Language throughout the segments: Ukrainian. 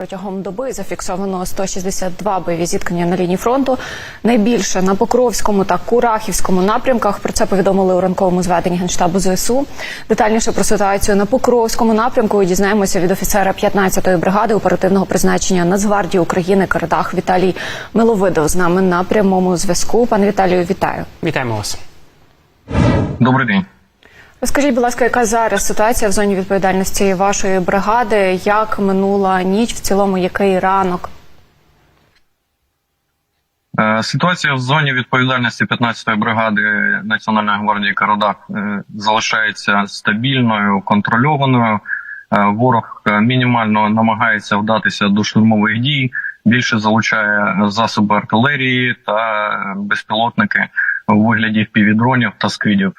Протягом доби зафіксовано 162 бойові зіткнення на лінії фронту. Найбільше на Покровському та Курахівському напрямках. Про це повідомили у ранковому зведенні генштабу ЗСУ. Детальніше про ситуацію на Покровському напрямку дізнаємося від офіцера 15-ї бригади оперативного призначення Нацгвардії України Карадах Віталій Миловидов з нами на прямому зв'язку. Пане Віталію, вітаю. Вітаємо вас. Добрий день. Розкажіть, будь ласка, яка зараз ситуація в зоні відповідальності вашої бригади? Як минула ніч? В цілому, який ранок? Е, Ситуація в зоні відповідальності 15-ї бригади Національної гвардії Карадах е, залишається стабільною, контрольованою. Е, Ворог мінімально намагається вдатися до штурмових дій. Більше залучає засоби артилерії та безпілотники у вигляді півдронів та скидів.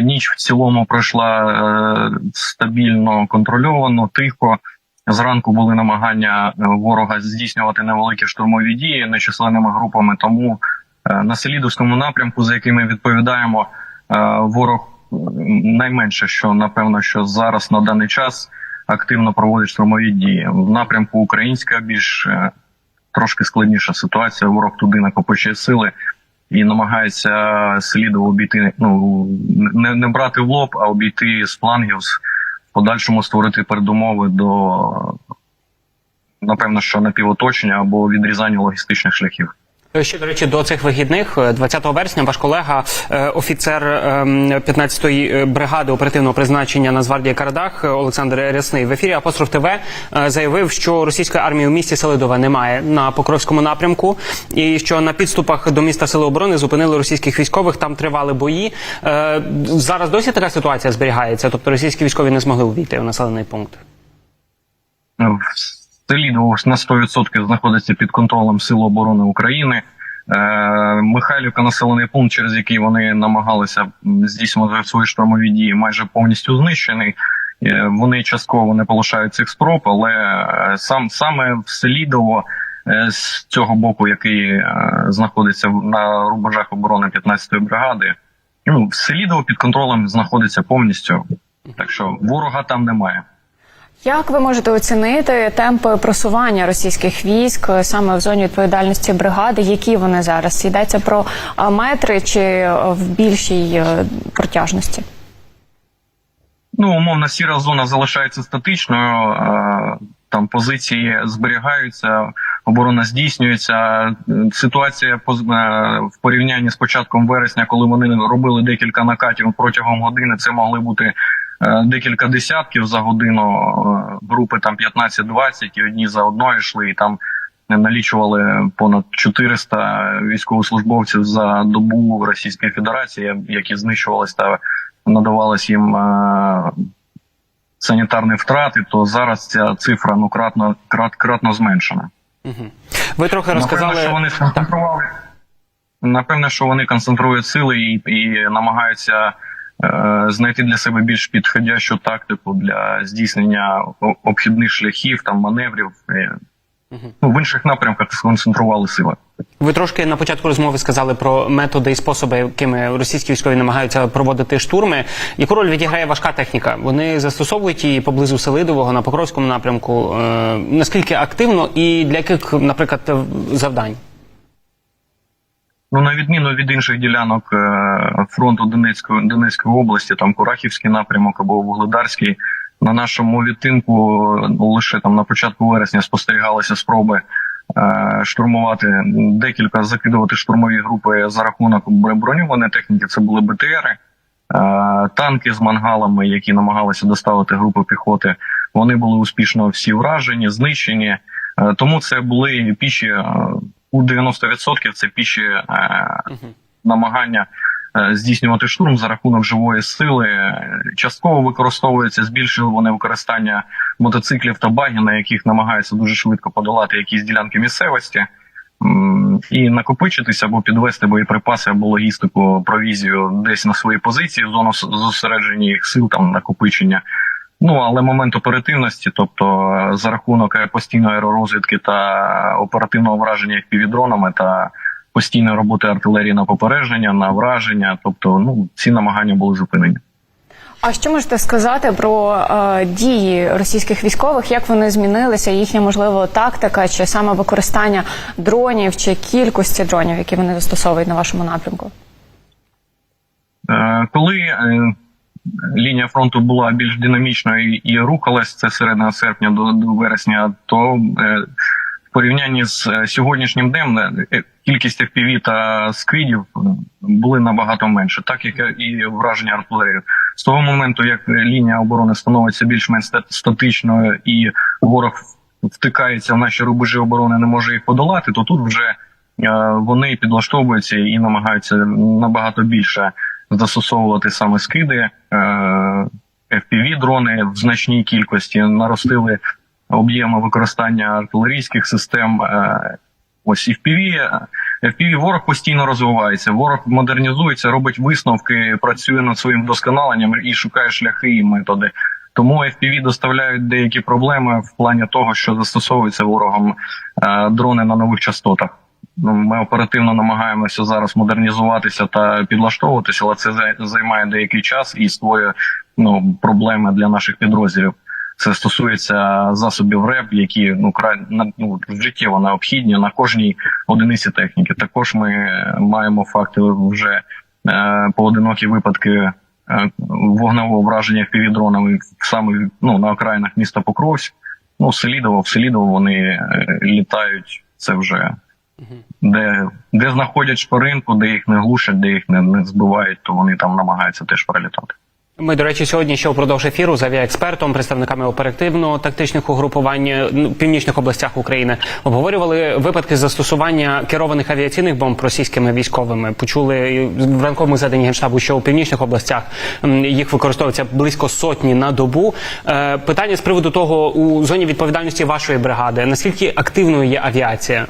Ніч в цілому пройшла е, стабільно контрольовано, тихо. Зранку були намагання е, ворога здійснювати невеликі штурмові дії нечисленними групами. Тому е, на Селідовському напрямку, за який ми відповідаємо, ворог найменше, що напевно, що зараз на даний час активно проводить штурмові дії. В напрямку Українська більш трошки складніша ситуація. Ворог туди накопичує сили і намагається Селідово обійти. Ну не, не брати в лоб, а обійти з флангів в подальшому створити передумови до напевно, що напівоточення або відрізання логістичних шляхів. Ще до речі, до цих вихідних, е, 20 вересня, ваш колега, е, офіцер ем, 15-ї бригади оперативного призначення Нацгвардії Карадах е, Олександр Рясний в ефірі Апостроф ТВ е, заявив, що російської армії у місті Селидове немає на Покровському напрямку, і що на підступах до міста Сили оборони зупинили російських військових. Там тривали бої. Е, Зараз досі така ситуація зберігається, тобто російські військові не змогли увійти в населений пункт. Селідово на 100% знаходиться під контролем Сил оборони України. Е, Михайлівка, населений пункт, через який вони намагалися здійснювати свої штурмові дії, майже повністю знищений. Е, Вони частково не полишають цих спроб, але е, сам саме в Селідово з цього боку, який знаходиться на рубежах оборони 15-ї бригади, ну в Селідово під контролем знаходиться повністю. Так що ворога там немає. Як ви можете оцінити темпи просування російських військ е, саме в зоні відповідальності бригади? Які вони зараз? Йдеться про е, метри чи е, в більшій протяжності? Ну, умовно, сіра зона залишається статичною. Там позиції зберігаються, оборона здійснюється. Ситуація в порівнянні з початком вересня, коли вони робили декілька накатів протягом години, це могли бути декілька десятків за годину. е, Групи там 15-20, і одні за одною йшли, і там налічували понад 400 військовослужбовців за добу в Російській Федерації, які знищувалися та надавалось їм е, санітарні втрати, то зараз ця цифра ну кратно крат, кратно зменшена. Ви трохи Напевно, що вони сконцентрували. Напевне, що вони концентрують сили і, і намагаються е, знайти для себе більш підходящу тактику для здійснення обхідних шляхів, там маневрів. Е, Ну, в інших напрямках сконцентрували сили. Ви трошки на початку розмови сказали про методи і способи, якими російські військові намагаються проводити штурми. Яку роль відіграє важка техніка? Вони застосовують її поблизу Селидового на Покровському напрямку. Е, наскільки активно і для яких, наприклад, е, завдань? Ну, на відміну від інших ділянок е, фронту Донецької Донецької області, там Курахівський напрямок або Вугледарський, на нашому відтинку ну, лише там на початку вересня спостерігалися спроби е, штурмувати декілька закидувати штурмові групи за рахунок броньованої техніки. Це були БТРи, е, танки з мангалами, які намагалися доставити групи піхоти. Вони були успішно всі вражені, знищені. Тому це були піші у 90% це піші е, намагання е, здійснювати штурм за рахунок живої сили. Частково використовується збільшили вони використання мотоциклів та багів, на яких намагаються дуже швидко подолати якісь ділянки місцевості. І накопичитися або підвести боєприпаси або логістику, провізію десь на свої позиції, в зону зосередження їх сил, там накопичення. Ну але момент оперативності, тобто е, за рахунок е, постійної аеророзвідки та оперативного враження півдронами та постійної роботи артилерії на попередження, на враження, тобто ну ці намагання були зупинені. А що можете сказати про е, дії російських військових? Як вони змінилися? Їхня можливо тактика, чи саме використання дронів, чи кількості дронів, які вони застосовують на вашому напрямку? Е, Коли лінія фронту була більш динамічною і рухалась, це середина серпня до, до вересня, то е, в порівнянні з е, сьогоднішнім днем е, кількість FPV та скидів е, були набагато менше, так як і враження артилерії. З того моменту, як лінія оборони становиться більш-менш статичною і ворог втикається в наші рубежі оборони, не може їх подолати, то тут вже е, вони підлаштовуються і намагаються набагато більше застосовувати саме скиди, fpv дрони в значній кількості наростили об'єми використання артилерійських систем. е, Ось і FPV, FPV ворог постійно розвивається. Ворог модернізується, робить висновки, працює над своїм вдосконаленням і шукає шляхи і методи. Тому FPV доставляють деякі проблеми в плані того, що застосовуються ворогом е, дрони на нових частотах. Ну, ми оперативно намагаємося зараз модернізуватися та підлаштовуватися, але це зай- займає деякий час і створює ну, проблеми для наших підрозділів. Це стосується засобів РЕП, які ну край ну, життєво необхідні на кожній одиниці техніки. Також ми маємо факти вже е, поодинокі випадки е, вогневого враження півдронами саме ну, на окраїнах міста Покровськ. Ну, Селідово, в Селідово вони е, літають. Це вже де, де знаходять шпаринку, де їх не глушать, де їх не, не збивають, то вони там намагаються теж пролітати. Ми, до речі, сьогодні ще впродовж ефіру з авіаекспертом, представниками оперативно-тактичних угрупувань ну, в північних областях України обговорювали випадки застосування керованих авіаційних бомб російськими військовими. Почули в ранковому зведенні генштабу, що у північних областях їх використовується близько сотні на добу. Е, питання з приводу того у зоні відповідальності вашої бригади. Наскільки активною є авіація?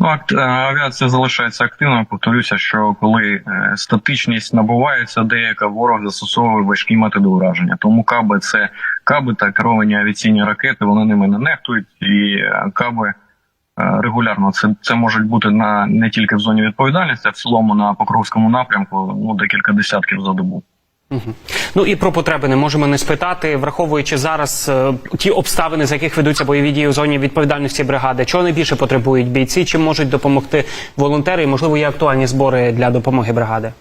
Ну, е, авіація залишається активною. Повторюся, що коли е, статичність набувається, деяка ворог застосовує важкі методи ураження. Тому каби це каби та керовані авіаційні ракети. Вони ними не нехтують, і е, каби регулярно це, це можуть бути на не тільки в зоні відповідальності, а в цілому на Покровському напрямку. Ну декілька десятків за добу. Ну і про потреби не можемо не спитати, враховуючи зараз е, ті обставини, за яких ведуться бойові дії у зоні відповідальності бригади. Чого найбільше потребують бійці? Чим можуть допомогти волонтери? І можливо є актуальні збори для допомоги бригади.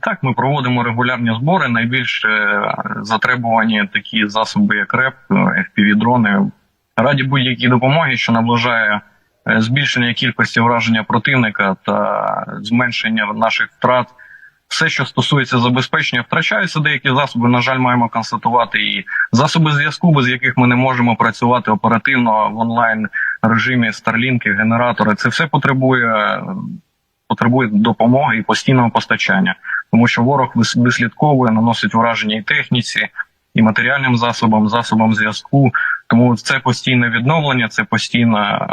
Так, ми проводимо регулярні збори. Найбільш е, затребувані такі засоби, як РЕП, fpv дрони Раді будь-якій допомоги, що наближає е, збільшення кількості враження противника та зменшення наших втрат. Все, що стосується забезпечення, втрачаються деякі засоби. На жаль, маємо констатувати і засоби зв'язку, без яких ми не можемо працювати оперативно в онлайн режимі, старлінки, генератори. Це все потребує потребує допомоги і постійного постачання, тому що ворог вис- вислідковує, наносить ураження і техніці, і матеріальним засобам, засобам зв'язку. Тому це постійне відновлення, це постійна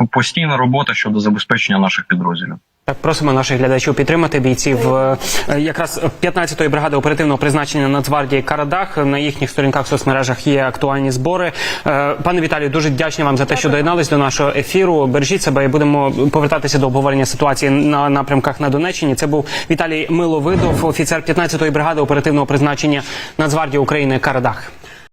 е, постійна робота щодо забезпечення наших підрозділів. Так, просимо наших глядачів підтримати бійців е, е, якраз 15-ї бригади оперативного призначення Нацгвардії Карадах. На їхніх сторінках в соцмережах є актуальні збори. Е, Пане Віталію, дуже вдячні вам за те, що доєднались до нашого ефіру. Бережіть себе і будемо повертатися до обговорення ситуації на напрямках на Донеччині. Це був Віталій Миловидов, офіцер 15-ї бригади оперативного призначення Нацгвардії України Карадах.